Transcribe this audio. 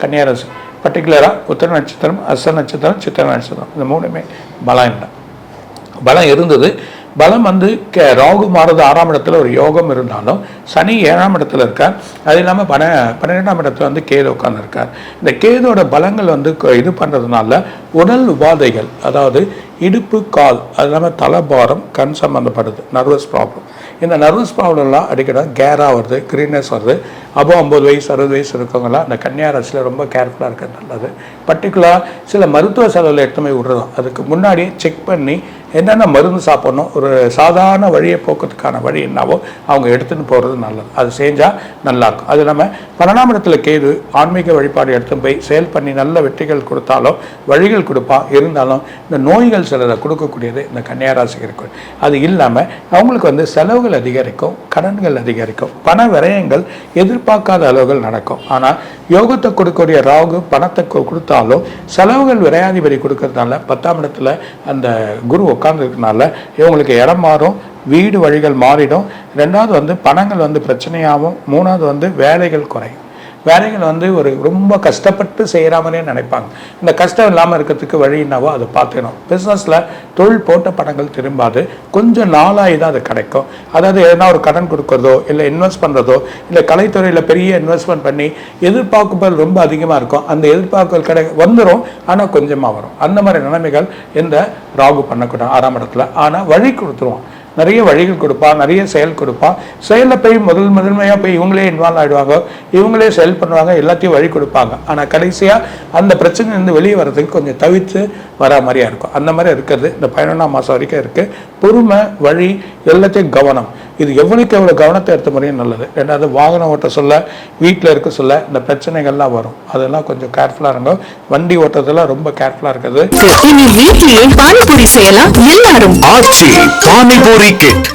கன்னியாராசி பர்டிகுலராக உத்தர நட்சத்திரம் அஸ்த நட்சத்திரம் சித்திர நட்சத்திரம். இந்த மூணுமே பலம் இல்லை. பலம் இருந்தது. பலம் வந்து கே ராகு மாறுது ஆறாம் இடத்துல ஒரு யோகம் இருந்தாலும் சனி ஏழாம் இடத்துல இருக்கார். அது இல்லாமல் பன பன்னிரெண்டாம் இடத்துல வந்து கேது உட்காந்துருக்கார் இந்த கேதோட பலங்கள் வந்து க- இது பண்ணுறதுனால உடல் உபாதைகள் அதாவது இடுப்பு கால் அது இல்லாமல் தலைபாரம் கண் சம்மந்தப்படுது நர்வஸ் ப்ராப்ளம் இந்த நர்வஸ் ப்ராப்ளம்லாம் அடிக்கடி கேராக வருது க்ரீனஸ் வருது. அப்போ ஐம்பது வயசு அறுபது வயசு இருக்கவங்கலாம் அந்த கன்னியா ராசியில் ரொம்ப கேர்ஃபுல்லாக இருக்கிறது நல்லது. பர்டிகுலராக சில மருத்துவ செலவில் எடுத்துமே விடுறதும் அதுக்கு முன்னாடி செக் பண்ணி என்னென்ன மருந்து சாப்பிட்ணும் ஒரு சாதாரண வழியை போக்குறதுக்கான வழி என்னவோ அவங்க எடுத்துன்னு போகிறது நல்லது. அது செஞ்சால் நல்லாயிருக்கும் அது இல்லாமல் பன்னெண்டாம் இடத்துல கேது ஆன்மீக வழிபாடு எடுத்து போய் செயல் பண்ணி நல்ல வெற்றிகள் கொடுத்தாலும் வழிகள் கொடுப்பா இருந்தாலும் இந்த நோய்கள் சிலரை கொடுக்கக்கூடியது இந்த கன்னியாராசிக்கு இருக்கும் அது இல்லாமல் அவங்களுக்கு வந்து செலவுகள் அதிகரிக்கும் கடன்கள் அதிகரிக்கும் பண விரயங்கள் எதிர்பார்க்காத அளவுகள் நடக்கும். ஆனால் யோகத்தை கொடுக்கக்கூடிய ராகு பணத்தை கொடுத்தாலும் செலவுகள் விரையாதிபதி கொடுக்கறதுனால பத்தாம் இடத்துல அந்த குரு உட்கார்ந்துருக்கனால இவங்களுக்கு இடம் மாறும் வீடு வழிகள் மாறிடும். ரெண்டாவது வந்து பணங்கள் வந்து பிரச்சனையாகும். மூணாவது வந்து வேலைகள் குறையும். வேலைகள் வந்து ஒரு ரொம்ப கஷ்டப்பட்டு செய்கிற மாதிரியே நினைப்பாங்க. இந்த கஷ்டம் இல்லாமல் இருக்கிறதுக்கு வழி என்னவோ அதை பார்த்துக்கணும். பிஸ்னஸில் தொழில் போட்ட பணங்கள் திரும்பாது. கொஞ்சம் நாளாகி தான் அது கிடைக்கும். அதாவது எதனா ஒரு கடன் கொடுக்குறதோ இல்லை இன்வெஸ்ட் பண்ணுறதோ இல்லை கலைத்துறையில் பெரிய இன்வெஸ்ட்மெண்ட் பண்ணி எதிர்பார்ப்புகள் ரொம்ப அதிகமாக இருக்கும். அந்த எதிர்பார்ப்புகள் கிடை வந்துடும் ஆனால் கொஞ்சமாக வரும். அந்த மாதிரி நிலைமைகள் இந்த ராகு பண்ணக்கூடாது ஆறாம் இடத்துல. ஆனால் வழி கொடுத்துருவோம் நிறைய வழிகள் கொடுப்பான் நிறைய செயல் கொடுப்பான். செயலில் போய் முதல் முதன்மையாக போய் இவங்களே இன்வால்வ் ஆகிடுவாங்க இவங்களே செயல் பண்ணுவாங்க எல்லாத்தையும் வழி கொடுப்பாங்க. ஆனால் கடைசியாக அந்த பிரச்சனையிலேருந்து வெளியே வர்றதுக்கு கொஞ்சம் தவிர்த்து வர மாதிரியா இருக்கும். அந்த மாதிரி இருக்கிறது இந்த பதினொன்றாம் மாதம் வரைக்கும் இருக்குது பொறுமை வழி எல்லாத்தையும் கவனம். இது எவ்வளோக்கு எவ்வளோ கவனத்தை எடுத்த முறையும் நல்லது. ரெண்டாவது வாகனம் ஓட்ட சொல்ல வீட்டில் இருக்க சொல்ல இந்த பிரச்சனைகள்லாம் வரும். அதெல்லாம் கொஞ்சம் கேர்ஃபுல்லாக இருங்க. வண்டி ஓட்டுறதுலாம் ரொம்ப கேர்ஃபுல்லாக இருக்கிறது. இனி வீட்டிலே பானிபூரி செய்யலாம். எல்லாரும் ஆச்சி பானிபூரி கிட்